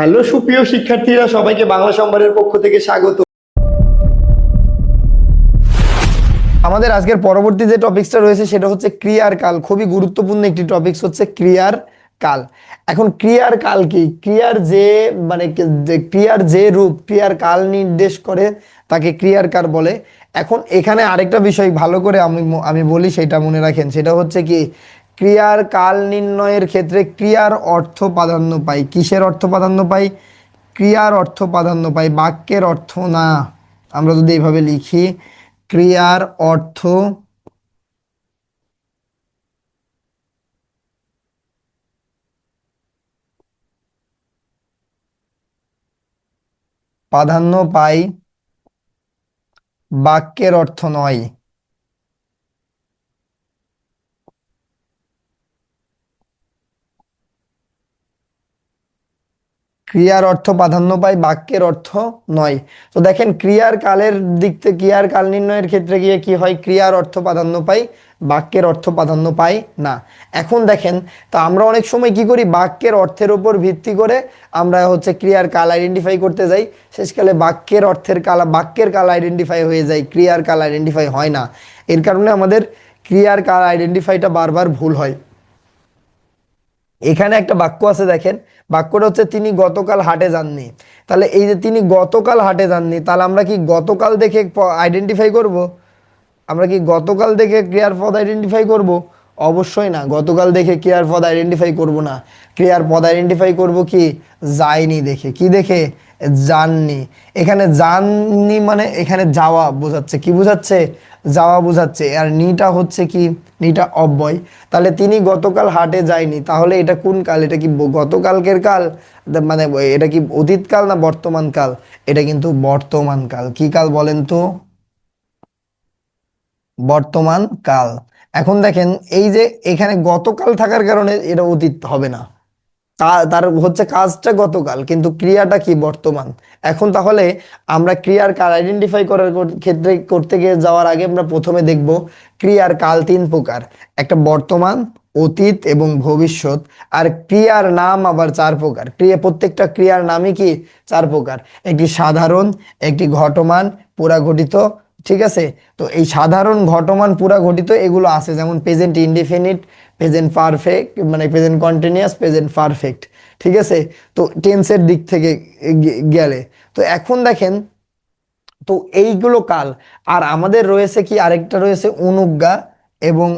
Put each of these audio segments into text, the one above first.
Hello সুপ্রিয় শিক্ষার্থীরা, সবাইকে বাংলা সম্ভারের পক্ষ থেকে স্বাগত। আমাদের আজকের পরবর্তী যে টপিকসটা রয়েছে সেটা হচ্ছে ক্রিয়ার কাল। খুবই গুরুত্বপূর্ণ একটি টপিকস হচ্ছে ক্রিয়ার কাল। এখন ক্রিয়ার কাল কি? ক্রিয়ার যে মানে ক্রিয়ার যে রূপ, ক্রিয়ার কাল নির্দেশ করে তাকে ক্রিয়ার কাল বলে। এখন এখানে আরেকটা বিষয় ভালো করে আমি আমি বলি, সেটা মনে রাখেন। সেটা হচ্ছে কি ক্রিয়ার কাল নির্ণয়ের ক্ষেত্রে ক্রিয়ার অর্থ প্রাধান্য পাই কিসের অর্থ প্রাধান্য পাই ক্রিয়ার অর্থ প্রাধান্য পাই বাক্যের অর্থ না। আমরা যদি এইভাবে লিখি, ক্রিয়ার অর্থ প্রাধান্য পাই বাক্যের অর্থ নয়। ক্রিয়ার অর্থ প্রাধান্য পায়, বাক্যের অর্থ নয়। তো দেখেন, ক্রিয়ার কালের দিক থেকে, ক্রিয়ার কাল নির্ণয়ের ক্ষেত্রে গিয়ে কি হয়? ক্রিয়ার অর্থ প্রাধান্য পাই বাক্যের অর্থ প্রাধান্য পাই না। এখন দেখেন, তো আমরা অনেক সময় কি করি? বাক্যের অর্থের উপর ভিত্তি করে আমরা হচ্ছে ক্রিয়ার কাল আইডেন্টিফাই করতে যাই। শেষকালে বাক্যের অর্থের কাল, বাক্যের কাল আইডেন্টিফাই হয়ে যায়, ক্রিয়ার কাল আইডেন্টিফাই হয় না। এর কারণে আমাদের ক্রিয়ার কাল আইডেন্টিফাইটা বারবার ভুল হয়। এখানে একটা বাক্য আছে, দেখেন বাক্যটা হচ্ছে, তিনি গতকাল হাটে যাননি। তাহলে এই যে তিনি গতকাল হাটে যাননি, তাহলে আমরা কি গতকাল দেখে আইডেন্টিফাই করব? আমরা কি গতকাল দেখে ক্রিয়ার পদ আইডেন্টিফাই করব? অবশ্যই না। গতকাল দেখে ক্রিয়ার পদ আইডেন্টিফাই করব না। ক্রিয়ার পদ আইডেন্টিফাই করব কি? যায়নি দেখে। কি দেখে? যাননি। এখানে যাননি মানে এখানে যাওয়া বোঝাচ্ছে। কি বোঝাচ্ছে? যাওয়া বোঝাচ্ছে। আর নিটা হচ্ছে কি? নিটা অব্যয়। তাহলে তিনি গতকাল হাটে যায়নি। তাহলে এটা কোন কাল? এটা কি গতকালকের কাল? মানে এটা কি অতীত কাল না বর্তমান কাল? এটা কিন্তু বর্তমান কাল। কি কাল বলেন তো? বর্তমান কাল। এখন দেখেন, এই যে এখানে গতকাল থাকার কারণে এটা অতীত হবে না। তার হচ্ছে কাজটা গতকাল, কিন্তু ক্রিয়াটা কি বর্তমান? এখন তাহলে আমরা ক্রিয়ার কাল আইডেন্টিফাই করার ক্ষেত্রে করতে গিয়ে যাওয়ার আগে আমরা প্রথমে দেখব ক্রিয়ার কাল তিন প্রকার, একটা বর্তমান, অতীত এবং ভবিষ্যৎ, আর ক্রিয়ার নাম আবার চার প্রকার। ক্রিয়া, প্রত্যেকটা ক্রিয়ার নামই কি চার প্রকার? একটি সাধারণ, একটি ঘটমান পুরা ঘটিত ঠিক আছে? তো এই সাধারণ ঘটমান পুরা ঘটিত এগুলো আছে, যেমন প্রেজেন্ট ইনডিফিনিট প্রেজেন্ট পারফেক্ট মানে প্রেজেন্ট কন্টিনিউয়াস প্রেজেন্ট পারফেক্ট ঠিক আছে? তো টেন্সের দিক থেকে গেলে। তো এখন দেখেন, তো এইগুলো কাল। আর আমাদের রয়েছে কি? আরেকটা রয়েছে অনুজ্ঞা এবং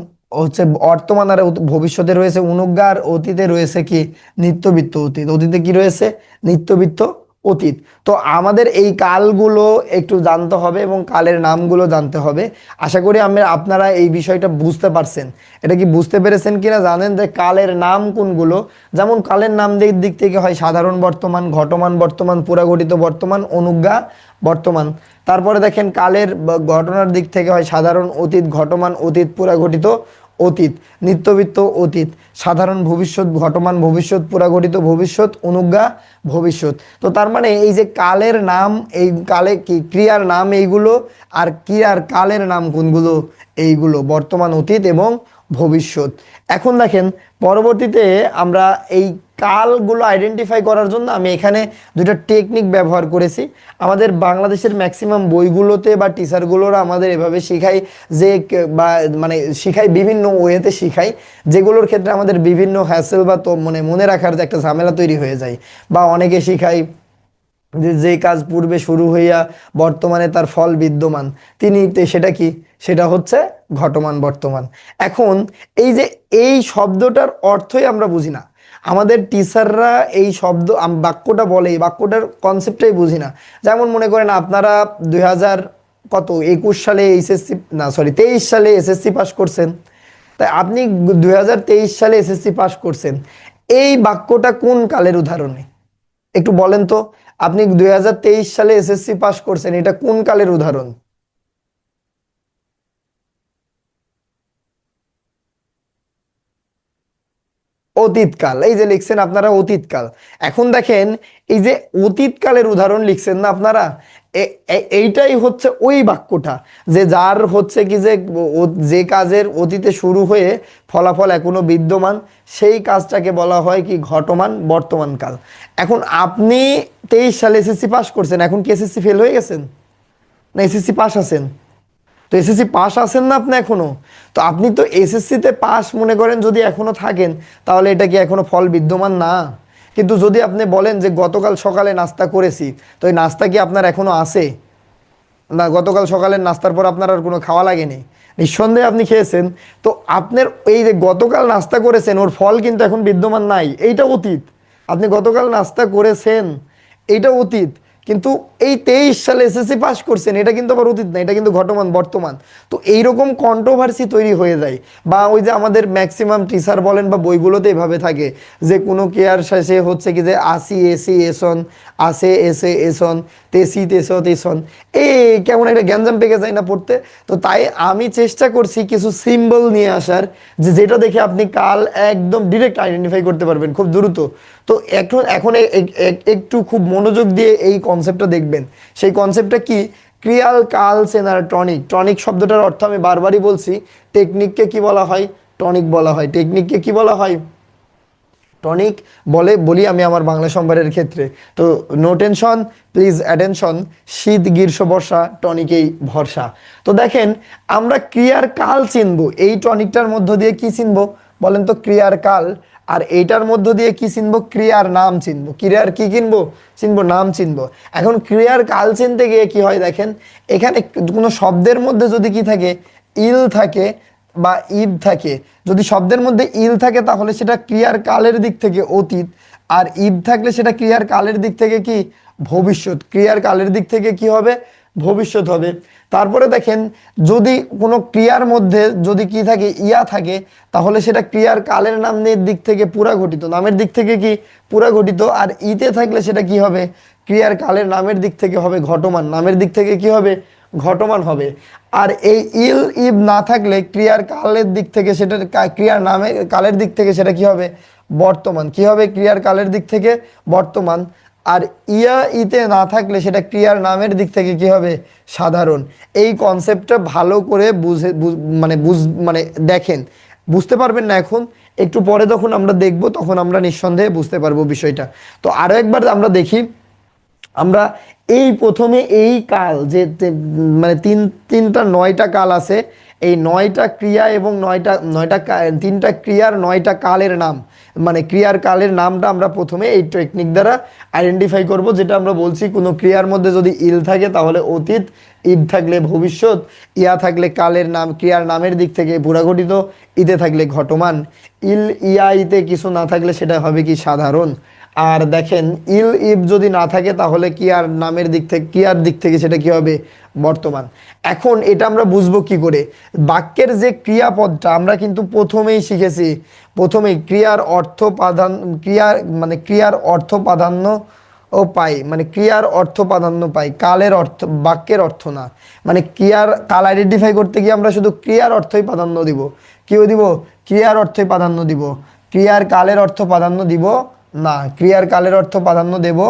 হচ্ছে বর্তমান আর ভবিষ্যতে রয়েছে অনুজ্ঞা, আর অতীতে রয়েছে কি? নিত্যবৃত্ত অতীত। অতীতে কি রয়েছে? নিত্যবৃত্ত অতীত। তো আমাদের এই কালগুলো একটু জানতে হবে এবং কালের নামগুলো জানতে হবে। আশা করি আমরা আপনারা এই বিষয়টা বুঝতে পারছেন। এটা কি বুঝতে পেরেছেন কিনা জানেন যে কালের নাম কোনগুলো? যেমন কালের নাম দিক দিক থেকে হয় সাধারণ বর্তমান, ঘটমান বর্তমান পুরাঘটিত বর্তমান, অনুজ্ঞা বর্তমান। তারপরে দেখেন কালের ঘটনার দিক থেকে হয় সাধারণ, অতীত, ঘটমান, অতীত পুরাঘটিত অতীত, নিত্যবিত্ত অতীত, সাধারণ ভবিষ্যৎ, ঘটমান ভবিষ্যৎ পুরাঘটিত ভবিষ্যৎ, অনুজ্ঞা ভবিষ্যৎ। তো তার মানে এই যে কালের নাম, এই কালে কি ক্রিয়ার নাম এইগুলো, আর ক্রিয়ার কালের নাম কোনগুলো? এইগুলো, বর্তমান, অতীত এবং ভবিষ্যৎ। এখন দেখেন, পরবর্তীতে আমরা এই কালগুলো আইডেন্টিফাই করার জন্য আমি এখানে দুটো টেকনিক ব্যবহার করেছি। আমাদের বাংলাদেশের ম্যাক্সিমাম বইগুলোতে বা টিচারগুলোরা আমাদের এভাবে শেখায় যে, বা মানে শিখায় বিভিন্ন ওয়েতে শিখায়, যেগুলোর ক্ষেত্রে আমাদের বিভিন্ন হ্যাসেল বা তো মানে মনে রাখার যে একটা ঝামেলা তৈরি হয়ে যায়। বা অনেকে শিখায় যে কাজ পূর্বে শুরু হইয়া বর্তমানে তার ফল বিদ্যমান, তিনি সেটা কি? সেটা হচ্ছে ঘটমান বর্তমান। এখন এই যে, এই শব্দটার অর্থই আমরা বুঝি না। আমাদের টিচাররা এই শব্দ বাক্যটা বলে, এই বাক্যটার কনসেপ্টটাই বুঝি না। যেমন মনে করেন আপনারা দুই হাজার কত, একুশ সালে এইচএসসি না সরি তেইশ সালে এসএসসি পাস করছেন। তাই আপনি দুই হাজার তেইশ সালে এসএসসি পাস করছেন। এই বাক্যটা কোন কালের উদাহরণে? একটু বলেন তো। আপনি দুই হাজার তেইশ সালে এসএসসি পাস করছেন, এটা কোন কালের উদাহরণ? অতীতকাল, এই যে লিখছেন আপনারা অতীতকাল। এখন দেখেন, এই যে অতীতকালের উদাহরণ লিখছেন না আপনারা? এইটাই হচ্ছে ওই বাক্যটা যে যার হচ্ছে কি যে যে কাজের অতীতে শুরু হয়ে ফলাফল এখনও বিদ্যমান, সেই কাজটাকে বলা হয় কি ঘটমান, বর্তমান কাল। এখন আপনি তেইশ সালে এসএসসি পাস করছেন, এখন কি এসএসসি ফেল হয়ে গেছেন? না, এসএসসি পাস আছেন? তো এসএসসি পাস আছেন না আপনি এখনও? তো আপনি তো এসএসসিতে পাস মনে করেন যদি এখনও থাকেন, তাহলে এটা কি এখনও ফল বিদ্যমান? না। কিন্তু যদি আপনি বলেন যে গতকাল সকালে নাস্তা করেছি, তো এই নাস্তা কি আপনার এখনও আছে? না, গতকাল সকালের নাস্তার পর আপনার আর কোনো খাওয়া লাগেনি। নিঃসন্দেহে আপনি খেয়েছেন। তো আপনার এই যে গতকাল নাস্তা করেছেন, ওর ফল কিন্তু এখন বিদ্যমান নাই, এইটা অতীত। আপনি গতকাল নাস্তা করেছেন, এইটা অতীত। কিন্তু এই তেইশ সালে এসএসসি পাস করছেন, এটা কিন্তু আবার অতীত না, এটা কিন্তু ঘটমান, বর্তমান। তো এইরকম কন্ট্রোভার্সি তৈরি হয়ে যায় বা ওই যে আমাদের ম্যাক্সিমাম টিচার বলেন বা বইগুলোতে এভাবে থাকে যে কোনো কেয়ার শেষে হচ্ছে কি যে আসি, এসি, এসন, আসে, এসে, এসন, তেসি, তেস, তেসন। এই কেমন একটা গ্যাঞ্জাম পেকে যায় না পড়তে। তো তাই আমি চেষ্টা করছি কিছু সিম্বল নিয়ে আসার যে যেটা দেখে আপনি কাল একদম ডিরেক্ট আইডেন্টিফাই করতে পারবেন খুব দ্রুত। তো এখন এখন একটু খুব মনোযোগ দিয়ে এই কনসেপ্টটা দেখবেন। সেই কনসেপ্টটা কি? ক্রিয়াল কাল সেনার টনিক। টনিক শব্দটার অর্থ আমি বারবারই বলছি টেকনিককে কি বলা হয়? টনিক বলা হয়। টেকনিককে কি বলা হয়? টনিক বলে বলি আমি আমার বাংলা সম্ভারের ক্ষেত্রে। তো নো টেনশন প্লিজ অ্যাটেনশন শীত, গ্রীষ্ম, বর্ষা টনিকেই ভরসা। তো দেখেন, আমরা ক্রিয়ার কাল চিনব। এই টনিকটার মধ্য দিয়ে কি চিনবো? বলেন তো ক্রিয়ার কাল আর এইটার মধ্য দিয়ে কি চিনবো? ক্রিয়ার নাম চিনবো। ক্রিয়ার কি কিনবো? চিনবো, নাম চিনবো। এখন ক্রিয়ার কাল চিনতে গিয়ে কি হয় দেখেন, এখানে কোনো শব্দের মধ্যে যদি কি থাকে, ইল থাকে বা ইব থাকে, যদি শব্দের মধ্যে ইল থাকে তাহলে সেটা ক্রিয়ার কালের দিক থেকে অতীত, আর ইব থাকলে সেটা ক্রিয়ার কালের দিক থেকে কি? ভবিষ্যৎ। ক্রিয়ার কালের দিক থেকে কি হবে? ভবিষ্যৎ হবে। তারপরে দেখেন, যদি কোনো ক্রিয়ার মধ্যে যদি কি থাকে, ইয়া থাকে, তাহলে সেটা ক্রিয়ার কালের নামের দিক থেকে পুরা ঘটিত। নামের দিক থেকে কি পুরা ঘটিত? আর ইতে থাকলে সেটা কি হবে? ক্রিয়ার কালের নামের দিক থেকে হবে ঘটমান। নামের দিক থেকে কি হবে? ঘটমান হবে। আর এই ইল, ইব না থাকলে ক্রিয়ার কালের দিক থেকে সেটা ক্রিয়ার নামে, কালের দিক থেকে সেটা কি হবে? বর্তমান। কি হবে? ক্রিয়ার কালের দিক থেকে বর্তমান। আর ইয়া ইতে না থাকলে সেটা ক্রিয়ার নামের দিক থেকে কি হবে? সাধারণ। এই কনসেপ্টটা ভালো করে বুঝে মানে বুঝ মানে দেখেন। বুঝতে পারবেন না এখন, একটু পরে যখন আমরা দেখব, তখন আমরা নিঃসন্দেহে বুঝতে পারব বিষয়টা। তো আরও একবার আমরা দেখি, আমরা এই প্রথমে এই কাল যে মানে তিন, তিনটা, নয়টা কাল আছে এই নয়টা ক্রিয়া এবং নয়টা নয়টা তিনটা ক্রিয়ার নয়টা কালের নাম। মানে ক্রিয়ার কালের নামটা আমরা প্রথমে এই টেকনিক দ্বারা আইডেন্টিফাই করব, যেটা আমরা বলছি কোনো ক্রিয়ার মধ্যে যদি ইল থাকে তাহলে অতীত, ইদ থাকলে ভবিষ্যৎ, ইয়া থাকলে কালের নাম, ক্রিয়ার নামের দিক থেকে পুরাঘটিত ইতে থাকলে ঘটমান। ইল ইয়া ইতে কিছু না থাকলে সেটা হবে কি সাধারণ। আর দেখেন ইল ইব যদি না থাকে, তাহলে কি আর নামের দিক থেকে, কি আর দিক থেকে সেটা কি হবে? বর্তমান। এখন এটা আমরা বুঝব কি করে? বাক্যের যে ক্রিয়াপদটা আমরা কিন্তু প্রথমেই শিখেছি। প্রথমেই ক্রিয়ার অর্থ প্রাধান্য, ক্রিয়ার মানে ক্রিয়ার অর্থ প্রাধান্য ও পাই মানে ক্রিয়ার অর্থ প্রাধান্য পাই, কালের অর্থ, বাক্যের অর্থ না। মানে ক্রিয়ার, কাল আইডেন্টিফাই করতে গিয়ে আমরা শুধু ক্রিয়ার অর্থই প্রাধান্য দিব। কেউ দিব? ক্রিয়ার অর্থই প্রাধান্য দিব। ক্রিয়ার, কালের অর্থ প্রাধান্য দিব না, ক্রিয়ার কালের অর্থ প্রাধান্য দেব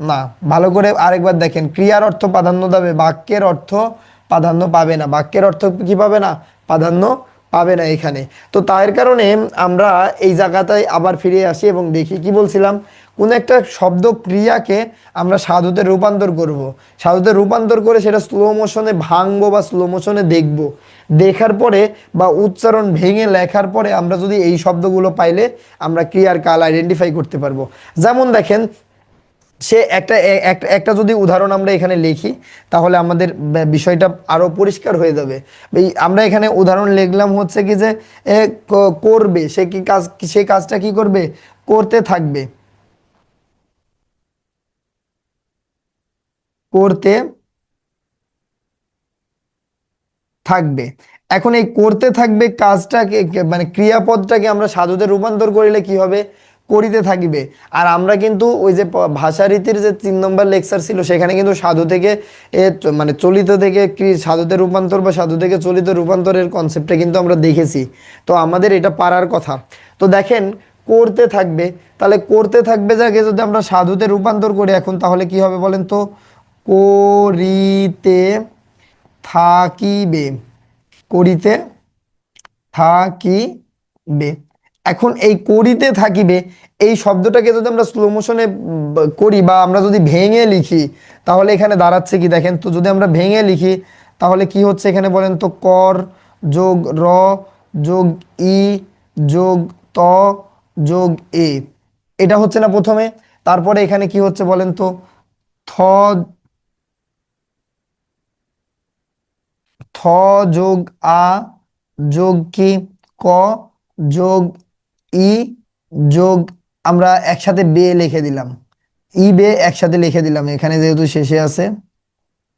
না। ভালো করে আরেকবার দেখেন, ক্রিয়ার অর্থ প্রাধান্য দেবে, বাক্যের অর্থ প্রাধান্য পাবে না। বাক্যের অর্থ কি পাবে না? প্রাধান্য পাবে না এখানে। তো তার কারণে আমরা এই জায়গাটায় আবার ফিরে আসি এবং দেখি কি বলছিলাম কোন একটা শব্দ ক্রিয়াকে আমরা সাধুতে রূপান্তর করব। সাধুতে রূপান্তর করে সেটা স্লো মোশনে ভাঙবো বা স্লো মোশনে দেখব। দেখার পরে বা উচ্চারণ ভেঙে লেখার পরে আমরা যদি এই শব্দগুলো পাইলে আমরা ক্রিয়ার কাল আইডেন্টিফাই করতে পারব। যেমন দেখেন, সে একটা একটা যদি উদাহরণ আমরা এখানে লিখি, তাহলে আমাদের বিষয়টা আরও পরিষ্কার হয়ে যাবে। এই আমরা এখানে উদাহরণ লিখলাম হচ্ছে কি যে করবে। সে কি কাজ, সে কাজটা কি করবে? করতে থাকবে। করতে থাকবে। এখন এই করতে থাকবে কাজটাকে মানে ক্রিয়াপদটাকে আমরা সাধুতে রূপান্তর করিলে কি হবে? করিতে থাকিবে। আর আমরা কিন্তু ওই যে ভাষারীতির যে তিন নম্বর লেকচার ছিল, সেখানে কিন্তু সাধু থেকে এ মানে চলিত থেকে সাধুতে রূপান্তর বা সাধু থেকে চলিত রূপান্তরের কনসেপ্টটা কিন্তু আমরা দেখেছি। তো আমাদের এটা পারার কথা। তো দেখেন, করতে থাকবে। তাহলে করতে থাকবে যাকে যদি আমরা সাধুতে রূপান্তর করি এখন, তাহলে কি হবে বলেন তো? করিতে থাকিবে করিতে থাকিবে। এখন এই করিতে থাকিবে, এই শব্দটাকে যদি আমরা স্লো মোশনে করি বা আমরা যদি ভেঙে লিখি, তাহলে এখানে দাঁড়াচ্ছে কি? দেখেন তো যদি আমরা ভেঙে লিখি, তাহলে কি হচ্ছে এখানে বলেন তো? কর যোগ র যোগ ই যোগ ত যোগ এ। এটা হচ্ছে না প্রথমে, তারপরে এখানে কি হচ্ছে বলেন তো? থ থ যোগ আ যোগ কি? ক যোগ ই যোগ আমরা একসাথে বে লিখে দিলাম। ই বে একসাথে লিখে দিলাম, এখানে যেহেতু শেষে আছে।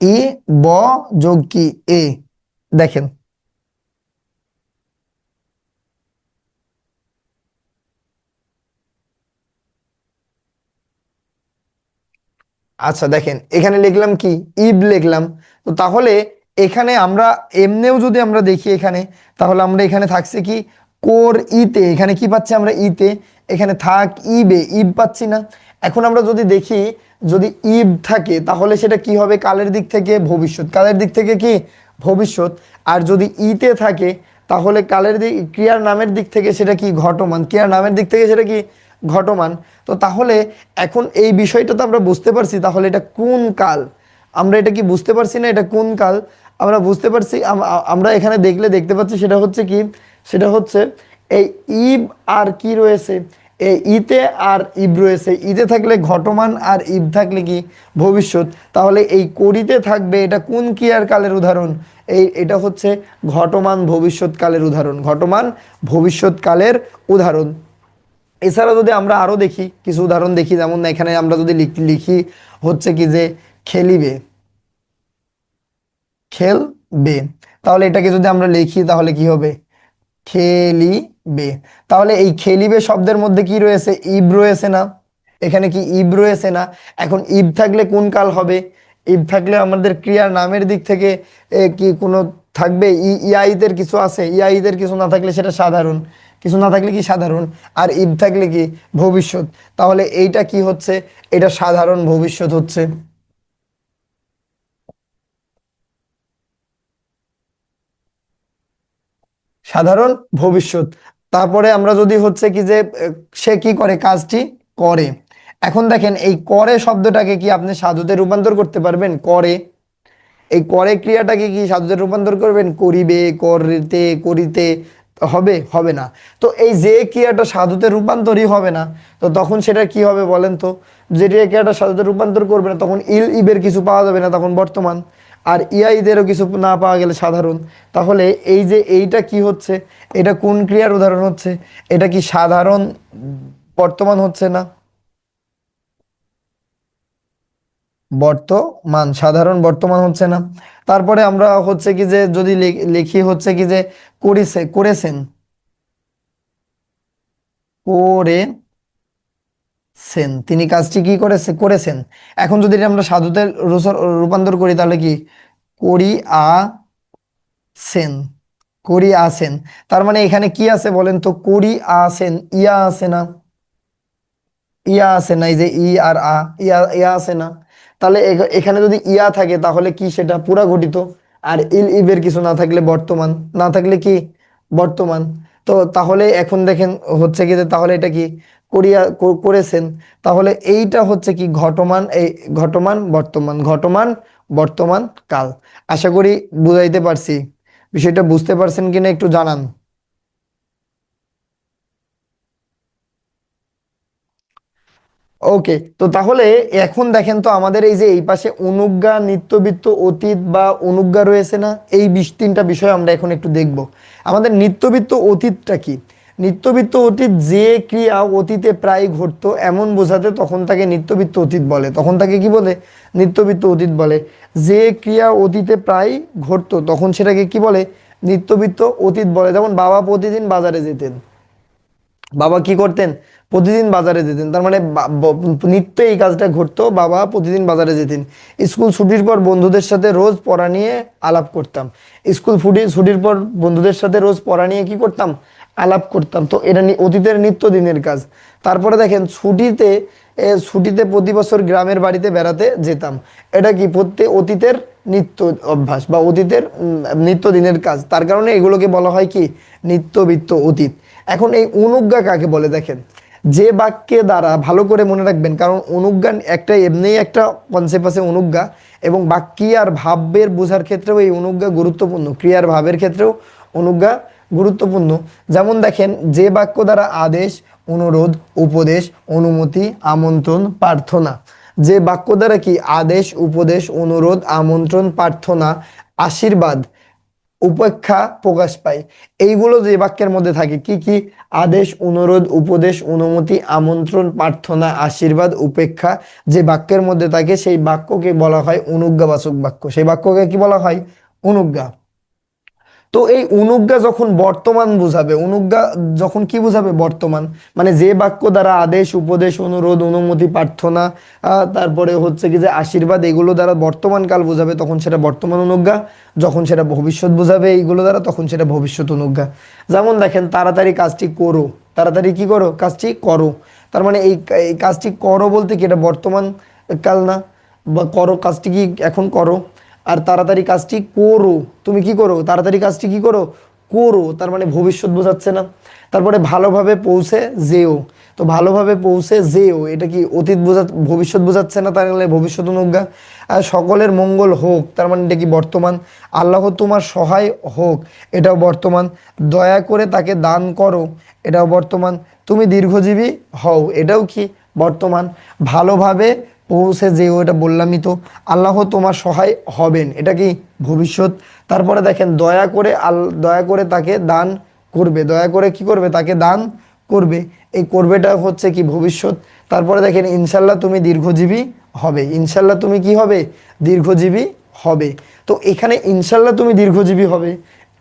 ই, ব, যোগ কি? এ। দেখেন। আচ্ছা দেখেন, এখানে লিখলাম কি? ইব লিখলাম। তো তাহলে এখানে আমরা এমনিও যদি আমরা দেখি এখানে, তাহলে আমরা এখানে থাকছে কি? কোর ইতে। এখানে কি পাচ্ছি আমরা? ইতে। এখানে থাক ইবে। ইব পাচ্ছি না। এখন আমরা যদি দেখি, যদি ইব থাকে, তাহলে সেটা কি হবে? কালের দিক থেকে ভবিষ্যৎ। কালের দিক থেকে কি? ভবিষ্যৎ। আর যদি ইতে থাকে, তাহলে কালের দিক, ক্রিয়ার নামের দিক থেকে সেটা কি? ঘটমান। ক্রিয়ার নামের দিক থেকে সেটা কি? ঘটমান। তো তাহলে এখন এই বিষয়টা তো আমরা বুঝতে পারছি, তাহলে এটা কোন কাল? আমরা এটা কি বুঝতে পারছি না? এটা কোন কাল? আমরা বুঝতে পারছি, আম- আমরা এখানে দেখলে দেখতে পাচ্ছি সেটা হচ্ছে কি, সেটা হচ্ছে এই ইব আর কি রয়েছে, এই ইতে আর ইব রয়েছে, ইতে থাকলে ঘটমান আর ইব থাকলে কি ভবিষ্যৎ, তাহলে এই করিতে থাকবে এটা কোন ক্রিয়ার কালের উদাহরণ, এই, এটা হচ্ছে ঘটমান ভবিষ্যৎকালের উদাহরণ, ঘটমান ভবিষ্যৎকালের উদাহরণ। এছাড়া যদি আমরা আরও দেখি, কিছু উদাহরণ দেখি, যেমন এখানে আমরা যদি লিখ- লিখি হচ্ছে কি যে খেলিবে। খেলবে তাহলে এটাকে যদি আমরা লিখি, তাহলে কি হবে? খেলিবে তাহলে এই খেলিবে শব্দের মধ্যে কি রয়েছে? ইব রয়েছে না। এখানে কি ইব রয়েছে না? এখন ইব থাকলে কোন কাল হবে? ইব থাকলে আমাদের ক্রিয়ার নামের দিক থেকে কি কোনো থাকবে? ই, ইয়াইদের কিছু আছে। ইয়াইদের কিছু না থাকলে সেটা সাধারণ। কিছু না থাকলে কি সাধারণ? আর ইব থাকলে কি? ভবিষ্যৎ। তাহলে এইটা কি হচ্ছে? এটা সাধারণ ভবিষ্যৎ হচ্ছে। সাধারণ ভবিষ্যৎ। তারপরে আমরা যদি হচ্ছে কি যে সে কি করে, কাজটি করে। এখন দেখেন, এই করে শব্দটাকে কি আপনি সাধুতে রূপান্তর করতে পারবেন? করে। এই করে ক্রিয়াটাকে কি সাধুতে রূপান্তর করবেন? করিবে, করিতে করিতে, হবে হবে না। তো এই যে ক্রিয়াটা সাধুতে রূপান্তরই হবে না, তো তখন সেটা কি হবে বলেন তো? যে ক্রিয়াটা সাধুতে রূপান্তর করবে না, তখন ইল ইবের কিছু পাওয়া যাবে না, তখন বর্তমান। আর ইয়াইদেরও কিছু না পাওয়া গেলে সাধারণ। তাহলে এই যে এইটা কি হচ্ছে? এটা কোন ক্রিয়ার উদাহরণ হচ্ছে? এটা কি সাধারণ বর্তমান হচ্ছে না? বর্তমান, সাধারণ বর্তমান হচ্ছে না। তারপরে আমরা হচ্ছে কি যে, যদি লিখি হচ্ছে কি যে, করেছে, করেছেন। করেছেন তিনি কাজটি কি করেছে করেছেন? এখন যদি আমরা সাধুতে রূপান্তর করি, তাহলে কি? করি আ সেন। করি আসেন তার মানে এখানে কি আছে বলেন তো? করি আসেন ইয়া আছে না? ইয়া আছে না? এই যে ই আর আ, ইয়া ইয়া আছে না? তাহলে এখানে যদি ইয়া থাকে, তাহলে কি সেটা পুরা ঘটিত আর ইল ইবের কিছু না থাকলে বর্তমান। না থাকলে কি? বর্তমান। তো তাহলে এখন দেখেন, হচ্ছে কি তাহলে এটা কি? করিয়া করেছেন, তাহলে এইটা হচ্ছে কি ঘটমান, এই ঘটমান বর্তমান ঘটমান বর্তমান কাল। আশা করি বুঝাইতে পারছি। বিষয়টা বুঝতে পারছেন কিনা একটু জানান। ওকে, তো তাহলে এখন দেখেন তো আমাদের এই যে এই পাশে অনুজ্ঞা, নিত্যবৃত্ত অতীত বা অনুজ্ঞা রয়েছে না? এই বিশ, তিনটা বিষয় আমরা এখন একটু দেখব। আমাদের নিত্যবৃত্ত অতীতটা কি? নিত্যবৃত্ত অতীত যে ক্রিয়া অতীতে প্রায় ঘটতো এমন বোঝাতে তখন তাকে নিত্যবিত্ত অতীত বলে। তখন তাকে কি বলে? নিত্যবিত্ত অতীত বলে। যে ক্রিয়া অতীতে প্রায় ঘটতো তখন সেটাকে কি বলে? নিত্যবিত্ত অতীত বলে। যেমন বাবা প্রতিদিন বাজারে যেতেন। বাবা কি করতেন? প্রতিদিন বাজারে যেতেন। তার মানে নিত্য এই কাজটা ঘটতো। বাবা প্রতিদিন বাজারে যেতেন। স্কুল ছুটির পর বন্ধুদের সাথে রোজ পড়া নিয়ে আলাপ করতাম। স্কুল ফুটি, ছুটির পর বন্ধুদের সাথে রোজ পড়া নিয়ে কি করতাম? আলাপ করতাম। তো এটা অতীতের নিত্য দিনের কাজ। তারপরে দেখেন ছুটিতে ছুটিতে প্রতি বছর গ্রামের বাড়িতে বেড়াতে যেতাম। এটা কি প্রত্যেক অতীতের নিত্য অভ্যাস বা অতীতের উম, নিত্যদিনের কাজ? তার কারণে এগুলোকে বলা হয় কি? নিত্যবৃত্ত অতীত। এখন এই অনুজ্ঞা কাকে বলে দেখেন? যে বাক্যে দ্বারা ভালো করে মনে রাখবেন কারণ অনুজ্ঞা একটা এমনিই একটা কনসেপ্ট আছে অনুজ্ঞা এবং বাক্যি আর ভাবের বোঝার ক্ষেত্রেও এই অনুজ্ঞা গুরুত্বপূর্ণ। ক্রিয়ার ভাবের ক্ষেত্রেও অনুজ্ঞা গুরুত্বপূর্ণ। যেমন দেখেন, যে বাক্য দ্বারা আদেশ, অনুরোধ, উপদেশ, অনুমতি, আমন্ত্রণ, প্রার্থনা। যে বাক্য দ্বারা কি আদেশ, উপদেশ, অনুরোধ, আমন্ত্রণ, প্রার্থনা, আশীর্বাদ, উপেক্ষা প্রকাশ পায়, এইগুলো যে বাক্যের মধ্যে থাকে, কি কি? আদেশ, অনুরোধ, উপদেশ, অনুমতি, আমন্ত্রণ, প্রার্থনা, আশীর্বাদ, উপেক্ষা যে বাক্যের মধ্যে থাকে, সেই বাক্যকে বলা হয় অনুজ্ঞাবাচক বাক্য। সেই বাক্যকে কি বলা হয়? অনুজ্ঞা। তো এই অনুজ্ঞা যখন বর্তমান বুঝাবে অনুজ্ঞা যখন কি বুঝাবে বর্তমান? মানে যে বাক্য দ্বারা আদেশ, উপদেশ, অনুরোধ, অনুমতি, প্রার্থনা তারপরে হচ্ছে কি যে আশীর্বাদ, এগুলো দ্বারা বর্তমান কাল বোঝাবে, তখন সেটা বর্তমান অনুজ্ঞা যখন সেটা ভবিষ্যৎ বোঝাবে এইগুলো দ্বারা, তখন সেটা ভবিষ্যৎ অনুজ্ঞা যেমন দেখেন, তাড়াতাড়ি কাজটি করো। তাড়াতাড়ি কি করো? কাজটি করো। তার মানে এই এই কাজটি করো বলতে কি এটা বর্তমান কাল না? বা করো কাজটি কি এখন করো? আর তাড়াতাড়ি কাজটি করো। তুমি কি করো? তাড়াতাড়ি কাজটি কি করো? করো। তার মানে ভবিষ্যৎ বোঝাচ্ছে না। তারপরে ভালোভাবে পৌঁছে যেও। তো ভালোভাবে পৌঁছে যেও। এটা কি অতীত বোঝা, ভবিষ্যৎ বোঝাচ্ছে না? তার তাহলে ভবিষ্যৎ অনুজ্ঞা। আর সকলের মঙ্গল হোক। তার মানে এটা কি বর্তমান? আল্লাহ তোমার সহায় হোক। এটাও বর্তমান। দয়া করে তাকে দান করো। এটাও বর্তমান। তুমি দীর্ঘজীবী হও। এটাও কি বর্তমান? ভালোভাবে পৌঁছে যেও এটা বললামই তো, আল্লাহ তোমার সহায় হবেন। এটা কি ভবিষ্যৎ? তারপরে দেখেন, দয়া করে আল, দয়া করে তাকে দান করবে। দয়া করে কি করবে? তাকে দান করবে। এই করবেটা হচ্ছে কি ভবিষ্যৎ? তারপরে দেখেন ইনশাল্লাহ তুমি দীর্ঘজীবী হবে। ইনশাল্লাহ তুমি কি হবে? দীর্ঘজীবী হবে। তো এখানে ইনশাল্লাহ তুমি দীর্ঘজীবী হবে।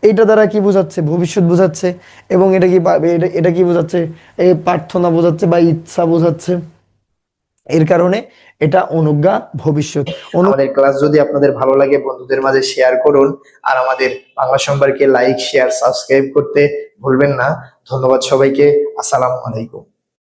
এটা দ্বারা কি বোঝাচ্ছে? ভবিষ্যৎ বোঝাচ্ছে এবং এটা কি এটা কি বোঝাচ্ছে? এই প্রার্থনা বোঝাচ্ছে বা ইচ্ছা বোঝাচ্ছে। এর কারণে এটা অনুজ্ঞা ভবিষ্যৎ। আমাদের ক্লাস যদি আপনাদের ভালো লাগে, বন্ধুদের মাঝে শেয়ার করুন আর আমাদের বাংলা সম্পর্কে লাইক শেয়ার সাবস্ক্রাইব করতে ভুলবেন না। ধন্যবাদ সবাইকে। আসসালামু আলাইকুম।